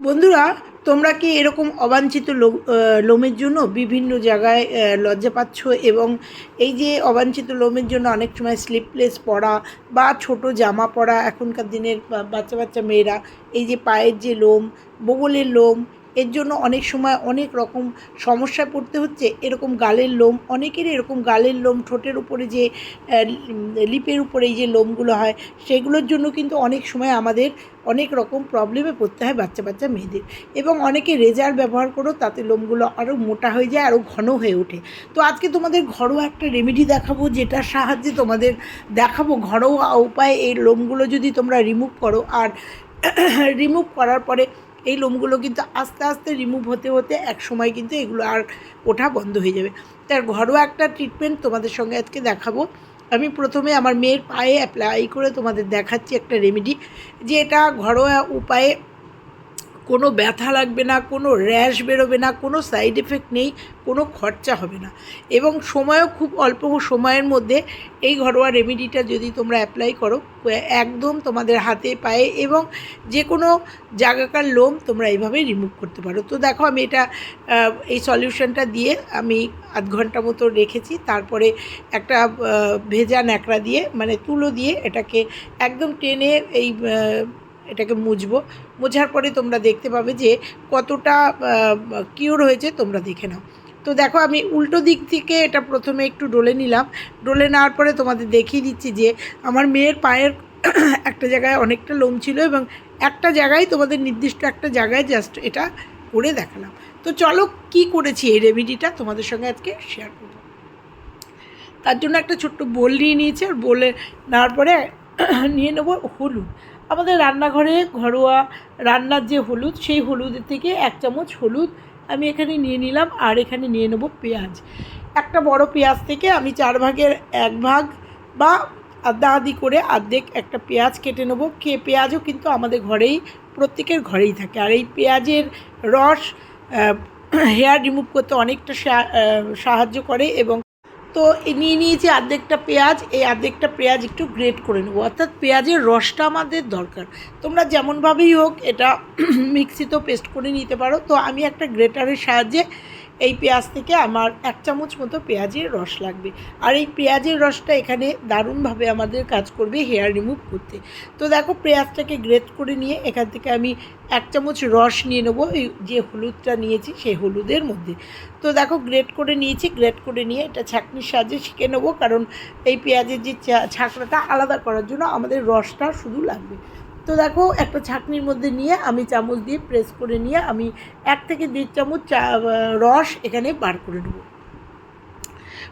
বন্ধুরা, তোমরা কি এরকম অবাঞ্ছিত লোমের জন্য বিভিন্ন জায়গায় লজ্জা পাচ্ছ? এবং এই যে অবাঞ্ছিত লোমের জন্য অনেক সময় স্লিপলেস পরা বা ছোট জামা পরা এখনকার দিনের বাচ্চা বাচ্চা মেয়েরা, এই যে পায়ের যে লোম, বগলের লোম এর জন্য অনেক সময় অনেক রকম সমস্যায় পড়তে হচ্ছে। এরকম গালের লোম অনেকেরই এরকম গালের লোম, ঠোঁটের উপরে যে লিপের উপরে যে লোমগুলো হয়, সেগুলোর জন্য কিন্তু অনেক সময় আমাদের অনেক রকম প্রবলেমে পড়তে হয় বাচ্চা বাচ্চা মেয়েদের। এবং অনেকে রেজার ব্যবহার করো তাতে লোমগুলো আরও মোটা হয়ে যায়, আরও ঘন হয়ে ওঠে। তো আজকে তোমাদের ঘরোয়া একটা রেমেডি দেখাবো, যেটার সাহায্যে তোমাদের দেখাবো ঘরোয়া উপায়ে এই লোমগুলো যদি তোমরা রিমুভ করো। আর রিমুভ করার পরে এই লোমগুলো কিন্তু আস্তে আস্তে রিমুভ হতে হতে এক সময় কিন্তু এগুলো আর ওঠা বন্ধ হয়ে যাবে। তার ঘরোয়া একটা ট্রিটমেন্ট তোমাদের সঙ্গে আজকে দেখাবো। আমি প্রথমে আমার মেয়ের পায়ে অ্যাপ্লাই করে তোমাদের দেখাচ্ছি একটা রেমেডি যে এটা ঘরোয়া উপায়ে কোনো ব্যথা লাগবে না, কোনো র্যাশ বেরোবে না, কোনো সাইড এফেক্ট নেই, কোনো খরচা হবে না। এবং সময়ও খুব অল্প সময়ের মধ্যে এই ঘরোয়া রেমেডিটা যদি তোমরা অ্যাপ্লাই করো, একদম তোমাদের হাতে, পায়ে এবং যে কোনো জায়গাকার লোম তোমরা এইভাবে রিমুভ করতে পারো। তো দেখো আমি এটা এই সলিউশনটা দিয়ে আমি আধ ঘণ্টা মতো রেখেছি। তারপরে একটা ভেজা ন্যাকড়া দিয়ে মানে তুলো দিয়ে এটাকে একদম টেনে এই এটাকে মুছবো। মোছার পরে তোমরা দেখতে পাবে যে কতটা কিওর হয়েছে, তোমরা দেখে নাও। তো দেখো, আমি উল্টো দিক থেকে এটা প্রথমে একটু ডলে নিলাম। ডলে নেওয়ার পরে তোমাদের দেখিয়ে দিচ্ছি যে আমার মেয়ের পায়ের একটা জায়গায় অনেকটা লোম ছিল এবং একটা জায়গায় তোমাদের নির্দিষ্ট একটা জায়গায় জাস্ট এটা করে দেখালাম। তো চলো, কি করেছি এই রেমেডিটা তোমাদের সঙ্গে আজকে শেয়ার করব। তার জন্য একটা ছোট্ট বোল নিয়ে নিয়েছি। আর বলে নেওয়ার পরে নিয়ে নেব হলুদ। আমাদের রান্নাঘরে ঘরোয়া রান্নার যে হলুদ, সেই হলুদের থেকে এক চামচ হলুদ আমি এখানে নিয়ে নিলাম আর এখানে নিয়ে নেব পেঁয়াজ। একটা বড় পেঁয়াজ থেকে আমি চার ভাগের এক ভাগ বা আধা আধি করে আর্ধেক একটা পেঁয়াজ কেটে নেব। কে পেঁয়াজও কিন্তু আমাদের ঘরেই, প্রত্যেকের ঘরেই থাকে। আর এই পেঁয়াজের রস হেয়ার রিমুভ করতে অনেকটা সাহায্য করে এবং তো নিয়ে নিয়েছি অর্ধেকটা পেঁয়াজ। এই অর্ধেকটা পেঁয়াজ একটু গ্রেট করে নেব। অর্থাৎ পেঁয়াজের রসটা আমাদের দরকার। তোমরা যেমনভাবেই হোক এটা মিক্সিতেও পেস্ট করে নিতে পারো। তো আমি একটা গ্রেটারের সাহায্যে এই পেঁয়াজ থেকে আমার এক চামচ মতো পেঁয়াজের রস লাগবে। আর এই পেঁয়াজের রসটা এখানে দারুণভাবে আমাদের কাজ করবে হেয়ার রিমুভ করতে। তো দেখো পেঁয়াজটাকে গ্রেট করে নিয়ে এখান থেকে আমি এক চামচ রস নিয়ে নেব, এই যে হলুদটা নিয়েছি সেই হলুদের মধ্যে। তো দেখো গ্রেট করে নিয়েছি গ্রেট করে নিয়ে এটা ছাঁকনির সাহায্যে শিখে নেব, কারণ এই পেঁয়াজের যে ছাঁকড়াটা আলাদা করার জন্য আমাদের রসটা শুধু লাগবে। তো দেখো, একটা ছাঁকনির মধ্যে নিয়ে আমি চামচ দিয়ে প্রেস করে নিয়ে আমি এক থেকে দেড় চামচ চা রস এখানে বার করে নেব।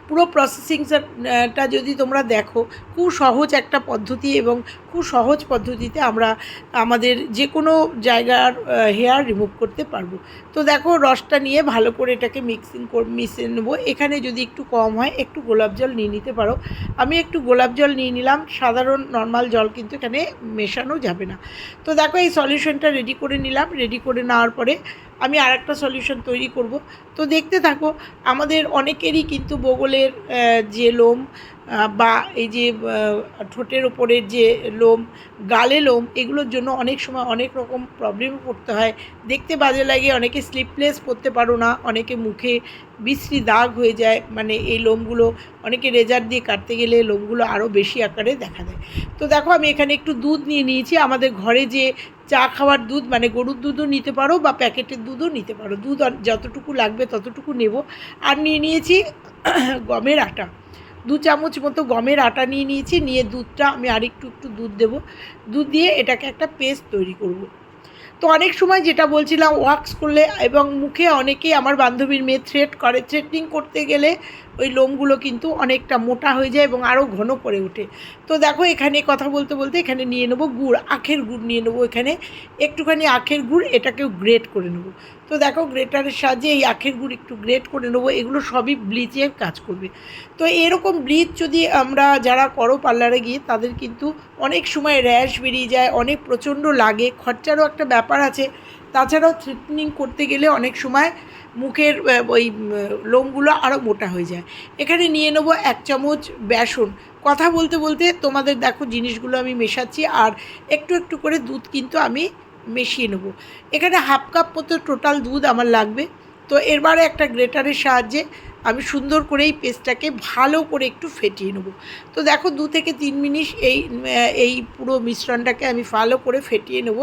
পুরো প্রসেসিংটা যদি তোমরা দেখো, খুব সহজ একটা পদ্ধতি এবং খুব সহজ পদ্ধতিতে আমরা আমাদের যে কোনো জায়গার হেয়ার রিমুভ করতে পারব। তো দেখো, রসটা নিয়ে ভালো করে এটাকে মিক্সিং মিশিয়ে নেব। এখানে যদি একটু কম হয়, একটু গোলাপ জল নিয়ে নিতে পারো। আমি একটু গোলাপ জল নিয়ে নিলাম। সাধারণ নর্মাল জল কিন্তু এখানে মেশানো যাবে না। তো দেখো, এই সলিউশনটা রেডি করে নিলাম। রেডি করে নেওয়ার পরে আমি আর একটা সলিউশন তৈরি করব। তো দেখতে থাকো, আমাদের অনেকেরই কিন্তু বগলের যে লোম বা এই যে ঠোঁটের ওপরের যে লোম, গালে লোম, এগুলোর জন্য অনেক সময় অনেক রকম প্রবলেমে পড়তে হয়। দেখতে বাজে লাগে, অনেকে স্লিপলেস পরতে পারো না, অনেকে মুখে বিশ্রী দাগ হয়ে যায়। মানে এই লোমগুলো, অনেকে রেজার দিয়ে কাটতে গেলে লোমগুলো আরও বেশি আকারে দেখা দেয়। তো দেখো, আমি এখানে একটু দুধ নিয়ে নিয়েছি। আমাদের ঘরে যে চা খাওয়ার দুধ মানে গরুর দুধও নিতে পারো বা প্যাকেটের দুধও নিতে পারো। দুধ যতটুকু লাগবে ততটুকু নেব। আর নিয়ে নিয়েছি গমের আটা। দু চামচ মতো গমের আটা নিয়ে নিয়েছি, নিয়ে দুধটা আমি আরেকটু, একটু দুধ দেবো দুধ দিয়ে এটাকে একটা পেস্ট তৈরি করব। তো অনেক সময় যেটা বলছিলাম ওয়াক্স করলে এবং মুখে অনেকেই আমার বান্ধবীর মেয়ে থ্রেট করে। থ্রেডিং করতে গেলে ওই লোমগুলো কিন্তু অনেকটা মোটা হয়ে যায় এবং আরও ঘন করে ওঠে। তো দেখো, এখানে কথা বলতে বলতে এখানে নিয়ে নেব গুড়, আখের গুড় নিয়ে নেব এখানে। একটুখানি আখের গুড়, এটাকেও গ্রেট করে নেব। তো দেখো গ্রেটারের সাহায্যে এই আখের গুড় একটু গ্রেট করে নেব, এগুলো সবই ব্লিচের কাজ করবে। তো এরকম ব্লিচ যদি আমরা যারা করো পার্লারে গিয়ে, তাদের কিন্তু অনেক সময় র্যাশ বেরিয়ে যায়, অনেক প্রচণ্ড লাগে, খরচারও একটা ব্যাপার আছে। তাছাড়াও থ্রিটনিং করতে গেলে অনেক সময় মুখের ওই লোমগুলো আরও মোটা হয়ে যায়। এখানে নিয়ে নেব এক চামচ বেসন। কথা বলতে বলতে তোমাদের দেখো জিনিসগুলো আমি মেশাচ্ছি আর একটু একটু করে দুধ কিন্তু আমি মিশিয়ে নেব। এখানে হাফ কাপ মতো টোটাল দুধ আমার লাগবে। তো এরবারে একটা গ্রেটারের সাহায্যে আমি সুন্দর করে এই পেস্টটাকে ভালো করে একটু ফেটিয়ে নেব। তো দেখো দু থেকে তিন মিনিট এই এই পুরো মিশ্রণটাকে আমি ভালো করে ফেটিয়ে নেব।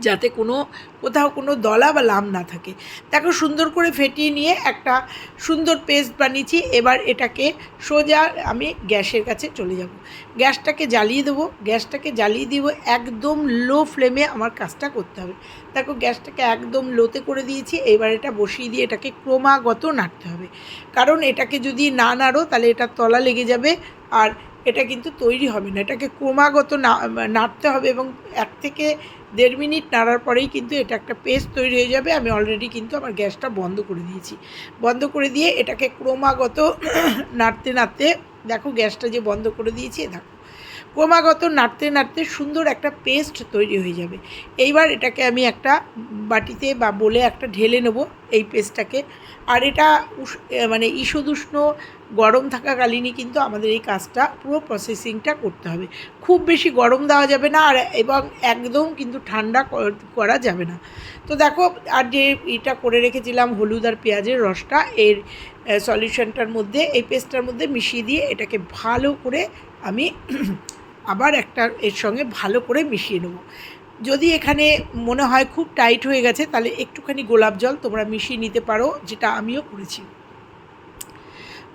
যাতে কোনো কোথাও কোনো দলা বা লাম না থাকে। দেখো সুন্দর করে ফেটিয়ে নিয়ে একটা সুন্দর পেস্ট বানিয়েছি। এবার এটাকে সোজা আমি গ্যাসের কাছে চলে যাব। গ্যাসটাকে জ্বালিয়ে দেবো। গ্যাসটাকে জ্বালিয়ে দিব একদম লো ফ্লেমে আমার কাজটা করতে হবে। দেখো গ্যাসটাকে একদম লোতে করে দিয়েছি। এবার এটা বসিয়ে দিয়ে এটাকে ক্রমাগত নাড়তে হবে। কারণ এটাকে যদি না নাড়ো তাহলে এটা তলা লেগে যাবে। আর এটা কিন্তু তৈরি হবে না। এটাকে ক্রমাগত নাড়তে হবে এবং এক থেকে দেড় মিনিট নাড়ার পরেই কিন্তু এটা একটা পেস্ট তৈরি হয়ে যাবে। আমি অলরেডি কিন্তু আমার গ্যাসটা বন্ধ করে দিয়েছি। বন্ধ করে দিয়ে এটাকে ক্রমাগত নাড়তে নাড়তে দেখো গ্যাসটা যে বন্ধ করে দিয়েছি দেখো। ক্রমাগত নাড়তে নাড়তে সুন্দর একটা পেস্ট তৈরি হয়ে যাবে। এইবার এটাকে আমি একটা বাটিতে বা বলে একটা ঢেলে নেব এই পেস্টটাকে। আর এটা মানে ঈষদুষ্ণ গরম থাকাকালীনই কিন্তু আমাদের এই কাজটা, পুরো প্রসেসিংটা করতে হবে। খুব বেশি গরম দেওয়া যাবে না আর, এবং একদম কিন্তু ঠান্ডা করা যাবে না। তো দেখো, আর যে এটা করে রেখেছিলাম হলুদ আর পেঁয়াজের রসটা, এর সলিউশনটার মধ্যে, এই পেস্টটার মধ্যে মিশিয়ে দিয়ে এটাকে ভালো করে আমি আবার একটা এর সঙ্গে ভালো করে মিশিয়ে নেব। যদি এখানে মনে হয় খুব টাইট হয়ে গেছে, তাহলে একটুখানি গোলাপ জল তোমরা মিশিয়ে নিতে পারো, যেটা আমিও করেছি।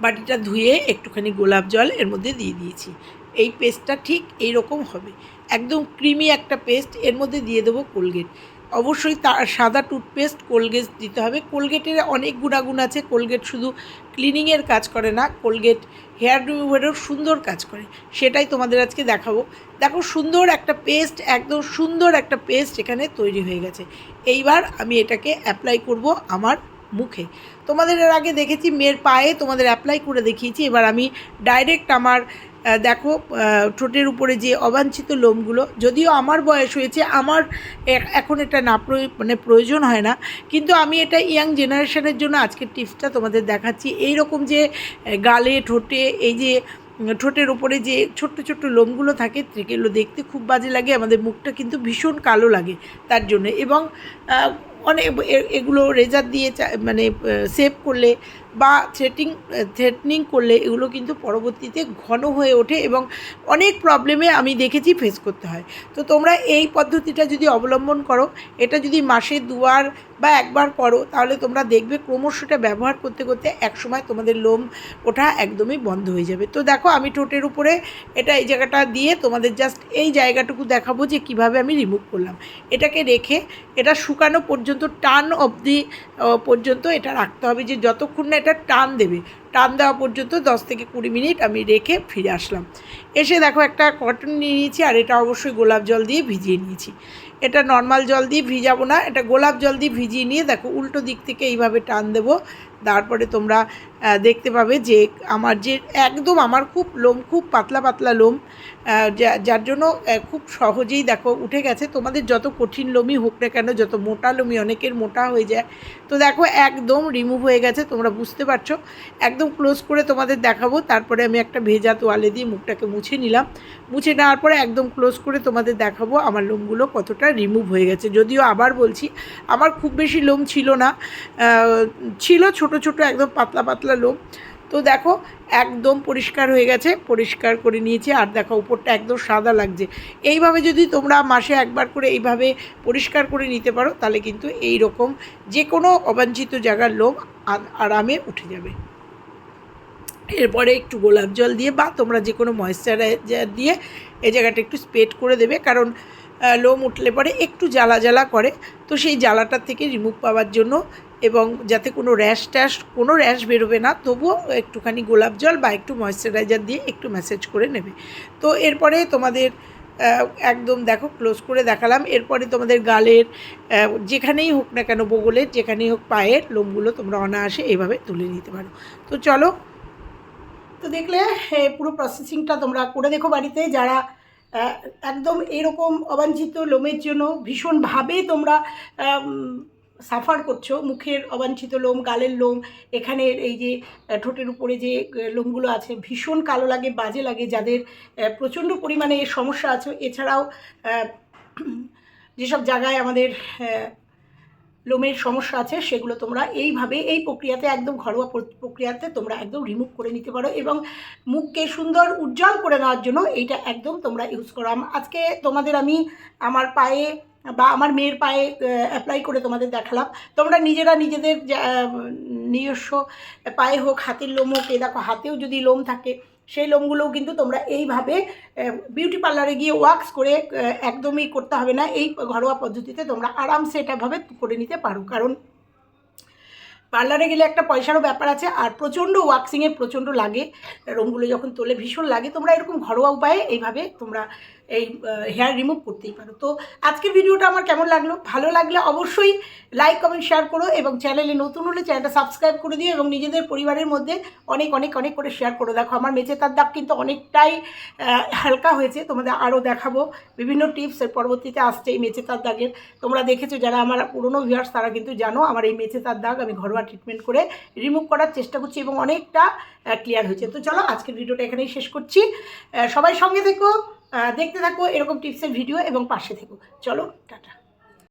বাটিটা ধুয়ে একটুখানি গোলাপ জল এর মধ্যে দিয়ে দিয়েছি। এই পেস্টটা ঠিক এই রকম হবে। একদম ক্রিমি একটা পেস্ট এর মধ্যে দিয়ে দেবো কোলগেট। অবশ্যই তার সাদা টুথপেস্ট কোলগেট দিতে হবে। কোলগেটের অনেক গুণাগুণ আছে। কোলগেট শুধু ক্লিনিংয়ের কাজ করে না, কোলগেট হেয়ার রিমুভারেও সুন্দর কাজ করে। সেটাই তোমাদের আজকে দেখাবো। দেখো সুন্দর একটা পেস্ট, একদম সুন্দর একটা পেস্ট এখানে তৈরি হয়ে গেছে। এইবার আমি এটাকে অ্যাপ্লাই করব আমার মুখে। তোমাদের এর আগে দেখেছি, মেয়ের পায়ে তোমাদের অ্যাপ্লাই করে দেখিয়েছি। এবার আমি ডাইরেক্ট আমার দেখো ঠোঁটের উপরে যে অবাঞ্ছিত লোমগুলো, যদিও আমার বয়স হয়েছে, আমার এখন এটা না মানে প্রয়োজন হয় না, কিন্তু আমি এটা ইয়াং জেনারেশনের জন্য আজকের টিপসটা তোমাদের দেখাচ্ছি। এই রকম যে গালে, ঠোঁটে, এই যে ঠোঁটের ওপরে যে ছোট্ট ছোট্ট লোমগুলো থাকে সেগুলো দেখতে খুব বাজে লাগে, আমাদের মুখটা কিন্তু ভীষণ কালো লাগে তার জন্য। এবং অনেক এগুলো রেজার দিয়ে মানে সেভ করলে বা থ্রেটিং থ্রেটনিং করলে এগুলো কিন্তু পরবর্তীতে ঘন হয়ে ওঠে এবং অনেক প্রবলেমে আমি দেখেছি ফেস করতে হয়। তো তোমরা এই পদ্ধতিটা যদি অবলম্বন করো, এটা যদি মাসে দুবার বা একবার করো, তাহলে তোমরা দেখবে ক্রমশ এটা ব্যবহার করতে করতে একসময় তোমাদের লোম ওঠা একদমই বন্ধ হয়ে যাবে। তো দেখো, আমি ঠোঁটের উপরে এটা এই জায়গাটা দিয়ে তোমাদের জাস্ট এই জায়গাটুকু দেখাবো যে কীভাবে আমি রিমুভ করলাম। এটাকে রেখে, এটা শুকানো পর্যন্ত, টান অবধি পর্যন্ত এটা রাখতে হবে যে যতক্ষণ না এটা টান দেবে। টান দেওয়া পর্যন্ত দশ থেকে কুড়ি মিনিট আমি রেখে ফিরে আসলাম। এসে দেখো একটা কটন নিয়ে নিয়েছি আর এটা অবশ্যই গোলাপ জল দিয়ে ভিজিয়ে নিয়েছি। এটা নর্মাল জল দিয়ে ভিজাবো না, এটা গোলাপ জল দিয়ে ভিজিয়ে নিয়ে দেখো উল্টো দিক থেকে এইভাবে টান দেবো। তারপরে তোমরা দেখতে পাবে যে আমার যে একদম আমার খুব লোম, খুব পাতলা পাতলা লোম যার জন্য খুব সহজেই দেখো উঠে গেছে। তোমাদের যত কঠিন লোমই হোক না কেন, যত মোটা লোমই অনেকের মোটা হয়ে যায়, তো দেখো একদম রিমুভ হয়ে গেছে, তোমরা বুঝতে পারছ। একদম ক্লোজ করে তোমাদের দেখাবো। তারপরে আমি একটা ভেজা তোয়ালে দিয়ে মুখটাকে মুছে নিলাম। মুছে নেওয়ার পরে একদম ক্লোজ করে তোমাদের দেখাবো আমার লোমগুলো কতটা রিমুভ হয়ে গেছে। যদিও আবার বলছি, আমার খুব বেশি লোম ছিল না। ছিল ছোট ছোট, একদম পাতলা পাতলা লোম। তো দেখো, একদম পরিষ্কার হয়ে গেছে। পরিষ্কার করে নিয়েছি আর দেখো, উপরটা একদম সাদা লাগছে। এইভাবে যদি তোমরা মাসে একবার করে এইভাবে পরিষ্কার করে নিতে পারো, তাহলে কিন্তু এই রকম যে কোনো অবাঞ্ছিত জায়গার লোম আ- আরামে উঠে যাবে। এরপরে একটু গোলাপ জল দিয়ে বা তোমরা যে কোনো ময়েশ্চারাইজার দিয়ে এই জায়গাটা একটু স্প্রেড করে দেবে। কারণ লোম উঠলে পরে একটু জ্বালা জ্বালা করে। তো সেই জ্বালাটার থেকে রিমুভ পাওয়ার জন্য এবং যাতে কোনো র্যাশ ট্যাশ কোনো র্যাশ বেরোবে না, তবুও একটুখানি গোলাপ জল বা একটু ময়েশ্চারাইজার দিয়ে একটু ম্যাসেজ করে নেবে। তো এরপরে তোমাদের একদম দেখো ক্লোজ করে দেখালাম। এরপরে তোমাদের গালের যেখানেই হোক না কেন বগলের, যেখানেই হোক পায়ের লোমগুলো তোমরা অনায়াসে এইভাবে তুলে নিতে পারো। তো চলো তো দেখলে পুরো প্রসেসিংটা তোমরা করে দেখো বাড়িতে। যারা একদম এরকম অবাঞ্ছিত লোমের জন্য ভীষণভাবে তোমরা সাফার করছ। মুখের অবাঞ্ছিত লোম, গালের লোম এখানের এই যে ঠোঁটের উপরে যে লোমগুলো আছে, ভীষণ কালো লাগে, বাজে লাগে যাদের প্রচণ্ড পরিমাণে সমস্যা আছে। এছাড়াও যেসব জায়গায় আমাদের লোমের সমস্যা আছে, সেগুলো তোমরা এইভাবে এই প্রক্রিয়াতে একদম ঘরোয়া প্রক্রিয়াতে তোমরা একদম রিমুভ করে নিতে পারো এবং মুখকে সুন্দর উজ্জ্বল করে নেওয়ার জন্য এইটা একদম তোমরা ইউজ করো। আজকে তোমাদের আমি আমার পায়ে বা আমার মেয়ের পায়ে অ্যাপ্লাই করে তোমাদের দেখালাম। তোমরা নিজেরা নিজেদের নিজস্ব পায়ে হোক, হাতের লোম হোক, এই দেখো, হাতেও যদি লোম থাকে সেই লোমগুলোও কিন্তু তোমরা এইভাবে বিউটি পার্লারে গিয়ে ওয়াক্স করে একদমই করতে হবে না। এই ঘরোয়া পদ্ধতিতে তোমরা আরামসে এটাভাবে করে নিতে পারো। কারণ পার্লারে গেলে একটা পয়সারও ব্যাপার আছে, আর প্রচণ্ড ওয়াক্সিংয়ে প্রচণ্ড লাগে। রোমগুলো যখন তোলে ভীষণ লাগে। তোমরা এরকম ঘরোয়া উপায়ে এইভাবে তোমরা এই হেয়ার রিমুভ করতেই পারো। তো আজকের ভিডিওটা আমার কেমন লাগল? ভালো লাগলে অবশ্যই লাইক কমেন্ট শেয়ার করো এবং চ্যানেলে নতুন হলে চ্যানেলটা সাবস্ক্রাইব করে দিও এবং নিজেদের পরিবারের মধ্যে অনেক অনেক অনেক করে শেয়ার করো দেখো। আমার মেচে তার দাগ কিন্তু অনেকটাই হালকা হয়েছে। তোমাদের আরও দেখাবো। বিভিন্ন টিপস এর পরবর্তীতে আসছে এই মেচে তার দাগের। তোমরা দেখেছ যারা আমার পুরনো ভিউয়ার্স তারা কিন্তু জানো আমার এই মেচে তার দাগ। আমি ঘরোয়া ট্রিটমেন্ট করে রিমুভ করার চেষ্টা করছি এবং অনেকটা ক্লিয়ার হয়েছে। তো চলো আজকের ভিডিওটা এখানেই শেষ করছি। সবাই সঙ্গে আহ, দেখতে থাকো এরকম টিপসের ভিডিও এবং পাশে থেকো। চলো টাটা।